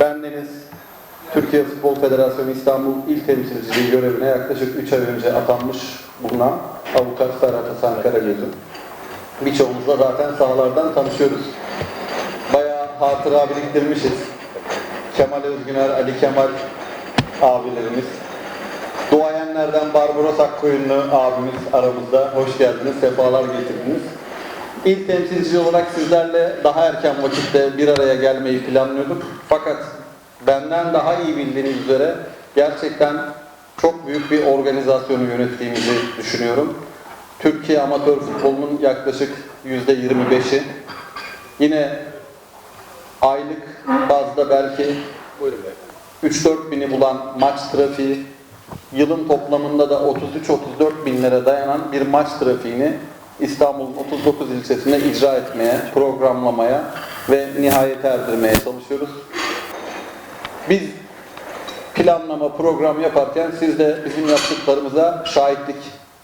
Bendeniz Türkiye Futbol Federasyonu İstanbul İl Temsilciliği görevine yaklaşık 3 ay önce atanmış bulunan avukat Ferhat Hasan Karagöz'üm. Birçoğumuzla zaten sahalardan tanışıyoruz. Bayağı hatıra biriktirmişiz. Kemal Özgüner, Ali Kemal abilerimiz. Duayenlerden Barbaros Akkoyunlu abimiz aramızda. Hoş geldiniz, sefalar getirdiniz. İlk temsilci olarak sizlerle daha erken vakitte bir araya gelmeyi planlıyorduk. Fakat benden daha iyi bildiğiniz üzere gerçekten çok büyük bir organizasyonu yönettiğimizi düşünüyorum. Türkiye amatör futbolunun yaklaşık %25'i. Yine aylık bazda belki 3-4 bini bulan maç trafiği, yılın toplamında da 33-34 bin lira dayanan bir maç trafiğini İstanbul'un 39 ilçesinde icra etmeye, programlamaya ve nihayete erdirmeye çalışıyoruz. Biz planlama, program yaparken siz de bizim yaptıklarımıza şahitlik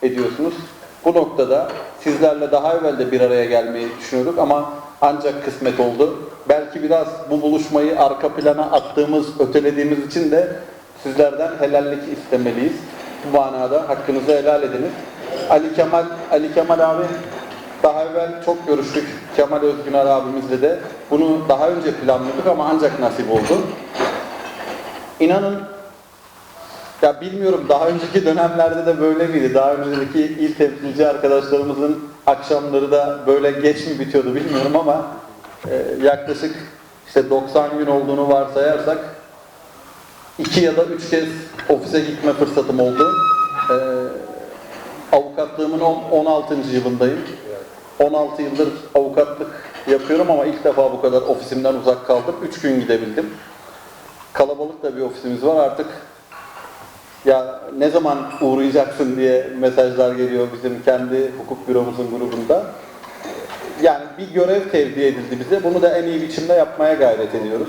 ediyorsunuz. Bu noktada sizlerle daha evvel de bir araya gelmeyi düşünüyorduk ama ancak kısmet oldu. Belki biraz bu buluşmayı arka plana attığımız, ötelediğimiz için de sizlerden helallik istemeliyiz. Bu manada hakkınızı helal ediniz. Ali Kemal, Ali Kemal abi daha evvel çok görüştük Kemal Özgüner abimizle de. Bunu daha önce planlıyorduk ama ancak nasip oldu. İnanın ya bilmiyorum daha önceki dönemlerde de böyle miydi? Daha önceki il temsilci arkadaşlarımızın akşamları da böyle geç mi bitiyordu bilmiyorum ama e, yaklaşık işte 90 gün olduğunu varsayarsak iki ya da üç kez ofise gitme fırsatım oldu. E, avukatlığımın on- 16. yılındayım. 16 yıldır avukatlık yapıyorum ama ilk defa bu kadar ofisimden uzak kaldım. 3 gün gidebildim. Kalabalık da bir ofisimiz var artık. Ya ne zaman uğrayacaksın diye mesajlar geliyor bizim kendi hukuk büromuzun grubunda. Yani bir görev tevdi edildi bize. Bunu da en iyi biçimde yapmaya gayret ediyoruz.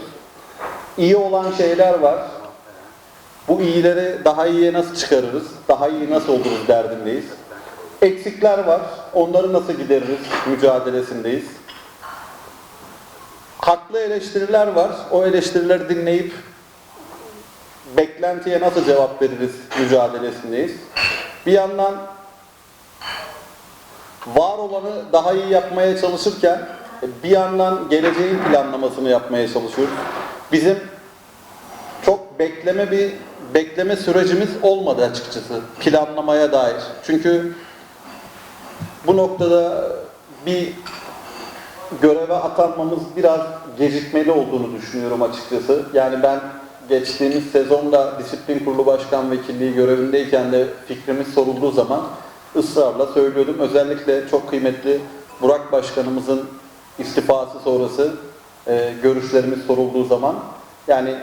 İyi olan şeyler var. Bu iyileri daha iyiye nasıl çıkarırız? Daha iyi nasıl oluruz derdindeyiz. Eksikler var. Onları nasıl gideririz mücadelesindeyiz. Haklı eleştiriler var. O eleştirileri dinleyip beklentiye nasıl cevap veririz mücadelesindeyiz. Bir yandan var olanı daha iyi yapmaya çalışırken bir yandan geleceğin planlamasını yapmaya çalışıyoruz. Bizim çok bekleme bir bekleme sürecimiz olmadı açıkçası planlamaya dair. Çünkü bu noktada bir göreve atanmamız biraz gecikmeli olduğunu düşünüyorum açıkçası. Yani ben geçtiğimiz sezonda disiplin kurulu başkan vekilliği görevindeyken de fikrimiz sorulduğu zaman ısrarla söylüyordum. Özellikle çok kıymetli Burak Başkanımızın istifası sonrası e, görüşlerimiz sorulduğu zaman yani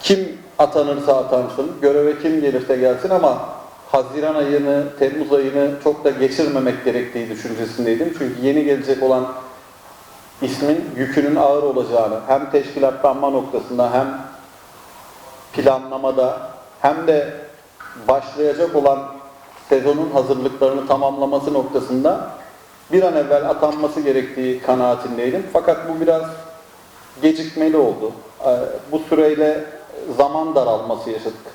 kim atanırsa atansın, göreve kim gelirse gelsin ama Haziran ayını, Temmuz ayını çok da geçirmemek gerektiği düşüncesindeydim. Çünkü yeni gelecek olan ismin yükünün ağır olacağını hem teşkilatlanma noktasında hem planlamada hem de başlayacak olan sezonun hazırlıklarını tamamlaması noktasında bir an evvel atanması gerektiği kanaatindeydim. Fakat bu biraz gecikmeli oldu. Ee, Bu süreyle zaman daralması yaşadık.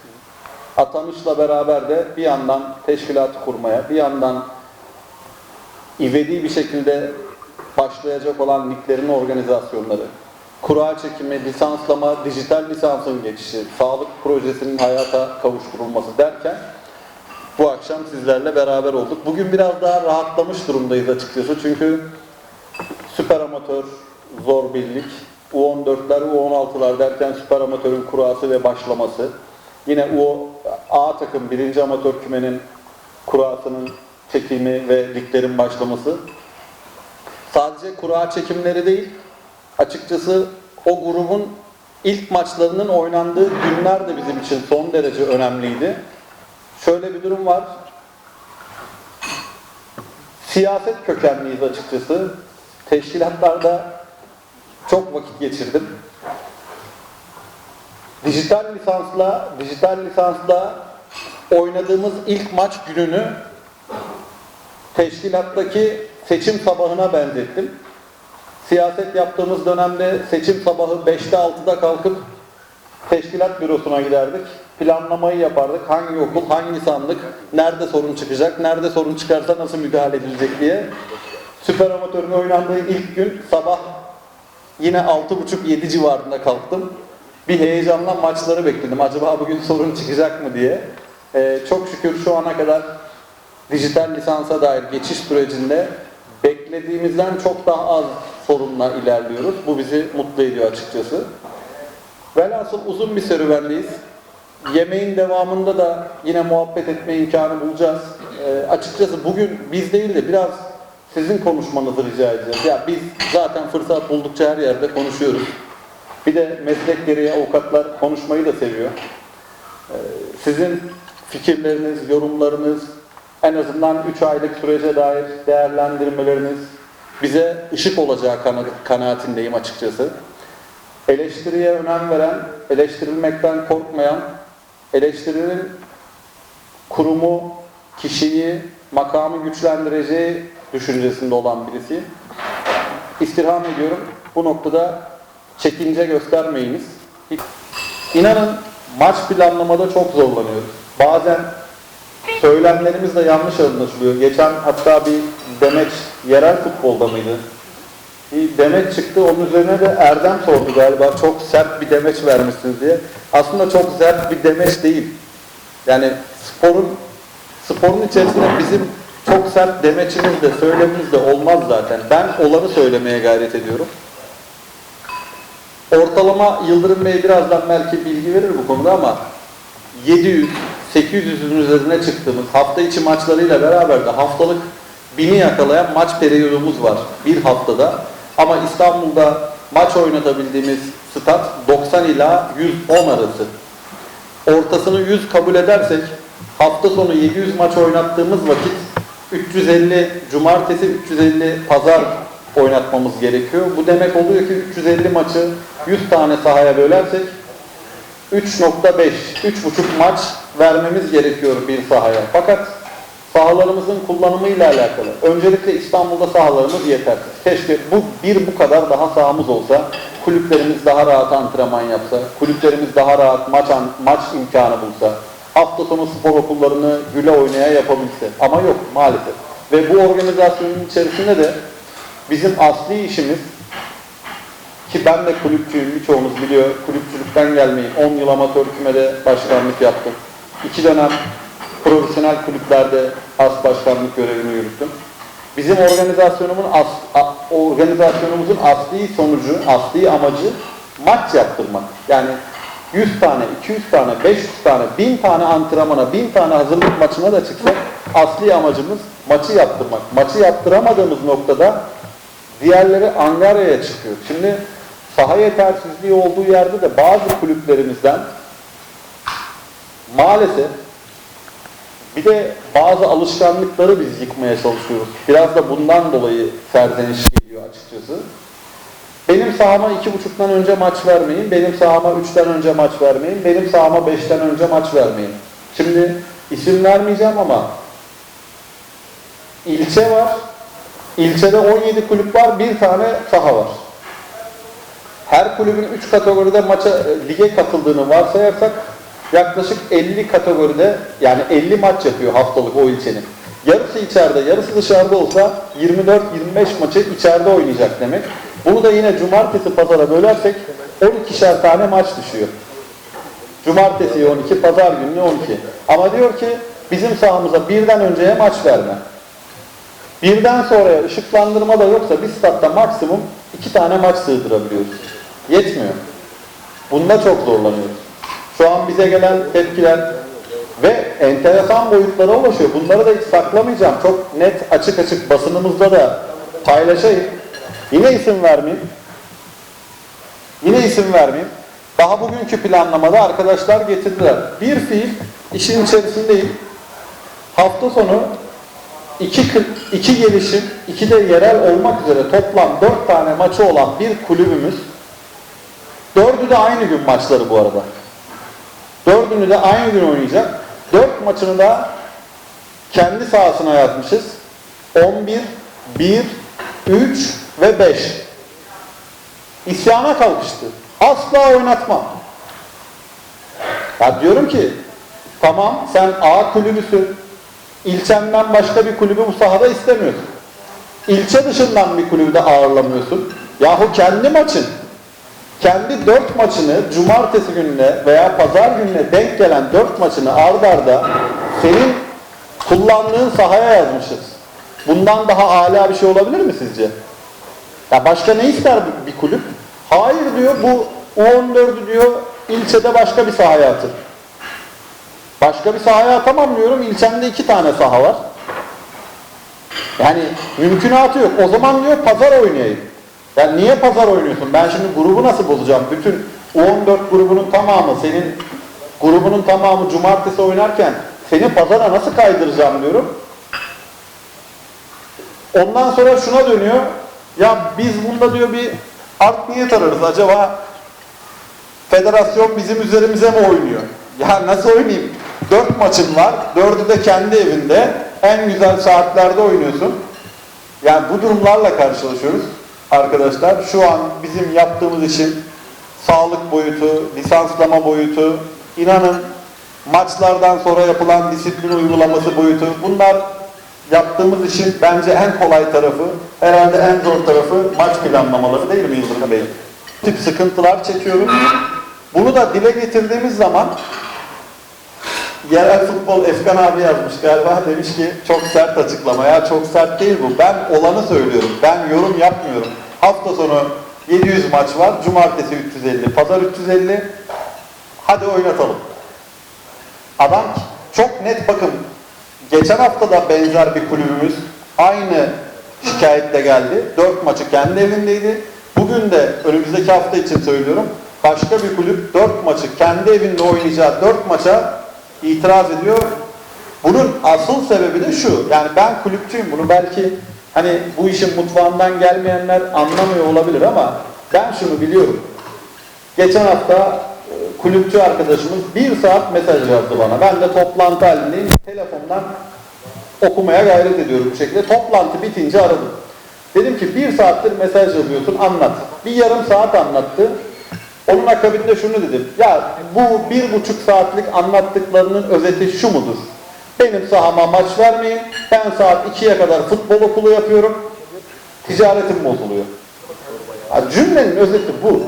Atanışla beraber de bir yandan teşkilatı kurmaya, bir yandan ivedi bir şekilde başlayacak olan liglerin organizasyonları, kura çekimi, lisanslama, dijital lisansın geçişi, sağlık projesinin hayata kavuşturulması derken bu akşam sizlerle beraber olduk. Bugün biraz daha rahatlamış durumdayız açıkçası çünkü süper amatör, zor birlik, U14'ler, U16'lar derken süper amatörün kurası ve başlaması. Yine U A takım birinci amatör kümenin kurasının çekimi ve liglerin başlaması. Sadece kura çekimleri değil, açıkçası o grubun ilk maçlarının oynandığı günler de bizim için son derece önemliydi. Şöyle bir durum var. Siyaset kökenliyiz açıkçası. Teşkilatlarda çok vakit geçirdim. Dijital lisansla, dijital lisansla oynadığımız ilk maç gününü teşkilattaki seçim sabahına benzettim. siyaset yaptığımız dönemde seçim sabahı 5'te 6'da kalkıp teşkilat bürosuna giderdik. Planlamayı yapardık. Hangi okul, hangi sandık, nerede sorun çıkacak, nerede sorun çıkarsa nasıl müdahale edilecek diye. Süper amatörün oynandığı ilk gün sabah yine 6.30-7 civarında kalktım. Bir heyecanla maçları bekledim. Acaba bugün sorun çıkacak mı diye. Ee, çok şükür şu ana kadar dijital lisansa dair geçiş sürecinde beklediğimizden çok daha az sorunla ilerliyoruz. Bu bizi mutlu ediyor açıkçası. Velhasıl uzun bir serüvendeyiz. Yemeğin devamında da yine muhabbet etme imkanı bulacağız. Ee, açıkçası bugün biz değil de biraz sizin konuşmanızı rica edeceğiz. Ya biz zaten fırsat buldukça her yerde konuşuyoruz. Bir de meslek gereği avukatlar konuşmayı da seviyor. Ee, sizin fikirleriniz, yorumlarınız, en azından 3 aylık sürece dair değerlendirmeleriniz bize ışık olacağı kana- kanaatindeyim açıkçası. Eleştiriye önem veren, eleştirilmekten korkmayan, eleştirinin kurumu, kişiyi, makamı güçlendireceği düşüncesinde olan birisi. İstirham ediyorum. Bu noktada çekince göstermeyiniz. İnanın maç planlamada çok zorlanıyoruz. Bazen söylemlerimiz de yanlış anlaşılıyor. Geçen hatta bir demeç yerel futbolda mıydı? Bir demeç çıktı. Onun üzerine de Erdem sordu galiba. Çok sert bir demeç vermişsiniz diye. Aslında çok sert bir demeç değil. Yani sporun sporun içerisinde bizim çok sert demeçimiz de söylemimiz de olmaz zaten. Ben olanı söylemeye gayret ediyorum. Ortalama Yıldırım Bey birazdan belki bilgi verir bu konuda ama 700 800'ün üzerine çıktığımız hafta içi maçlarıyla beraber de haftalık bini yakalayan maç periyodumuz var bir haftada. Ama İstanbul'da maç oynatabildiğimiz stat 90 ila 110 arası. Ortasını 100 kabul edersek hafta sonu 700 maç oynattığımız vakit 350 cumartesi 350 pazar oynatmamız gerekiyor. Bu demek oluyor ki 350 maçı 100 tane sahaya bölersek 3.5, 3.5 maç vermemiz gerekiyor bir sahaya. Fakat sahalarımızın kullanımıyla alakalı. Öncelikle İstanbul'da sahalarımız yetersiz. Keşke bu bir bu kadar daha sahamız olsa, kulüplerimiz daha rahat antrenman yapsa, kulüplerimiz daha rahat maç maç imkanı bulsa, hafta sonu spor okullarını güle oynaya yapabilse. Ama yok maalesef. Ve bu organizasyonun içerisinde de bizim asli işimiz ki ben de kulüpçüyüm, birçoğunuz biliyor. Kulüpçülükten gelmeyi 10 yıl amatör kümede başkanlık yaptım. İki dönem profesyonel kulüplerde as başkanlık görevini yürüttüm. Bizim organizasyonumun as, organizasyonumuzun asli sonucu, asli amacı maç yaptırmak. Yani 100 tane, 200 tane, 500 tane, 1000 tane antrenmana, 1000 tane hazırlık maçına da çıksak asli amacımız maçı yaptırmak. Maçı yaptıramadığımız noktada diğerleri Angarya'ya çıkıyor. Şimdi saha yetersizliği olduğu yerde de bazı kulüplerimizden maalesef bir de bazı alışkanlıkları biz yıkmaya çalışıyoruz. Biraz da bundan dolayı serzeniş geliyor açıkçası. Benim sahama iki buçuktan önce maç vermeyin, benim sahama üçten önce maç vermeyin, benim sahama beşten önce maç vermeyin. Şimdi isim vermeyeceğim ama ilçe var, İlçede 17 kulüp var, bir tane saha var. Her kulübün 3 kategoride maça, e, lige katıldığını varsayarsak yaklaşık 50 kategoride yani 50 maç yapıyor haftalık o ilçenin. Yarısı içeride, yarısı dışarıda olsa 24-25 maçı içeride oynayacak demek. Bunu da yine cumartesi pazara bölersek 12'şer tane maç düşüyor. Cumartesi 12, pazar günü 12. Ama diyor ki bizim sahamıza birden önceye maç verme. Birden sonraya ışıklandırma da yoksa bir statta maksimum iki tane maç sığdırabiliyoruz. Yetmiyor. Bunda çok zorlanıyoruz. Şu an bize gelen tepkiler ve enteresan boyutlara ulaşıyor. Bunları da hiç saklamayacağım. Çok net, açık açık basınımızda da paylaşayım. Yine isim vermeyeyim. Yine isim vermeyeyim. Daha bugünkü planlamada arkadaşlar getirdiler. Bir fiil işin içerisindeyim. Hafta sonu iki, iki gelişim, iki de yerel olmak üzere toplam dört tane maçı olan bir kulübümüz. Dördü de aynı gün maçları bu arada. Dördünü de aynı gün oynayacak. Dört maçını da kendi sahasına yazmışız. 11, 1, 3 ve 5. İsyana kalkıştı. Asla oynatmam. Ya diyorum ki tamam sen A kulübüsün. İlçenden başka bir kulübü bu sahada istemiyorsun. İlçe dışından bir kulübü de ağırlamıyorsun. Yahu kendi maçın. Kendi dört maçını cumartesi gününe veya pazar gününe denk gelen dört maçını ard arda senin kullandığın sahaya yazmışız. Bundan daha âlâ bir şey olabilir mi sizce? Ya başka ne ister bir- kulüp? Hayır diyor bu U14'ü diyor ilçede başka bir sahaya atır. Başka bir sahaya atamam diyorum. İlçemde iki tane saha var. Yani mümkünatı yok. O zaman diyor pazar oynayayım. Yani niye pazar oynuyorsun? Ben şimdi grubu nasıl bozacağım? Bütün U14 grubunun tamamı senin grubunun tamamı cumartesi oynarken seni pazara nasıl kaydıracağım diyorum. Ondan sonra şuna dönüyor. Ya biz bunda diyor bir art niyet ararız. Acaba federasyon bizim üzerimize mi oynuyor? Ya nasıl oynayayım? Dört maçın var. Dördü de kendi evinde. En güzel saatlerde oynuyorsun. Yani bu durumlarla karşılaşıyoruz arkadaşlar. Şu an bizim yaptığımız için sağlık boyutu, lisanslama boyutu, inanın maçlardan sonra yapılan disiplin uygulaması boyutu bunlar yaptığımız işin bence en kolay tarafı, herhalde en zor tarafı maç planlamaları değil mi Yıldırım Bey? Tip sıkıntılar çekiyoruz. Bunu da dile getirdiğimiz zaman Yerel futbol Efkan abi yazmış galiba demiş ki çok sert açıklama ya çok sert değil bu. Ben olanı söylüyorum. Ben yorum yapmıyorum. Hafta sonu 700 maç var. Cumartesi 350, pazar 350. Hadi oynatalım. Adam çok net bakın. Geçen hafta da benzer bir kulübümüz aynı şikayetle geldi. 4 maçı kendi evindeydi. Bugün de önümüzdeki hafta için söylüyorum. Başka bir kulüp 4 maçı kendi evinde oynayacağı 4 maça itiraz ediyor. Bunun asıl sebebi de şu. Yani ben kulüpçüyüm. Bunu belki hani bu işin mutfağından gelmeyenler anlamıyor olabilir ama ben şunu biliyorum. Geçen hafta e, kulüpçü arkadaşımız bir saat mesaj yazdı bana. Ben de toplantı halindeyim. Telefondan okumaya gayret ediyorum bu şekilde. Toplantı bitince aradım. Dedim ki bir saattir mesaj yazıyorsun anlat. Bir yarım saat anlattı. Onun akabinde şunu dedim. Ya bu bir buçuk saatlik anlattıklarının özeti şu mudur? Benim sahama maç vermeyin. Ben saat 2'ye kadar futbol okulu yapıyorum. Ticaretim bozuluyor. Ya cümlenin özeti bu.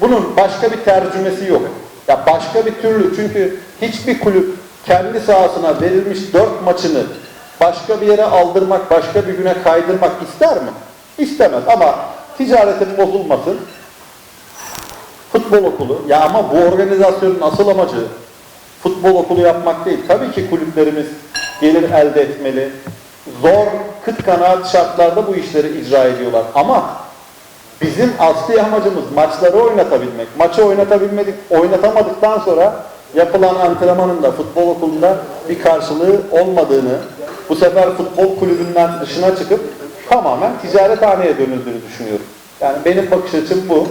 Bunun başka bir tercümesi yok. Ya başka bir türlü çünkü hiçbir kulüp kendi sahasına verilmiş dört maçını başka bir yere aldırmak, başka bir güne kaydırmak ister mi? İstemez ama ticaretin bozulmasın, futbol okulu. Ya ama bu organizasyonun asıl amacı futbol okulu yapmak değil. Tabii ki kulüplerimiz gelir elde etmeli. Zor, kıt kanaat şartlarda bu işleri icra ediyorlar. Ama bizim asli amacımız maçları oynatabilmek. Maçı oynatabilmedik, oynatamadıktan sonra yapılan antrenmanın da futbol okulunda bir karşılığı olmadığını, bu sefer futbol kulübünden dışına çıkıp tamamen ticarethaneye dönüldüğünü düşünüyorum. Yani benim bakış açım bu.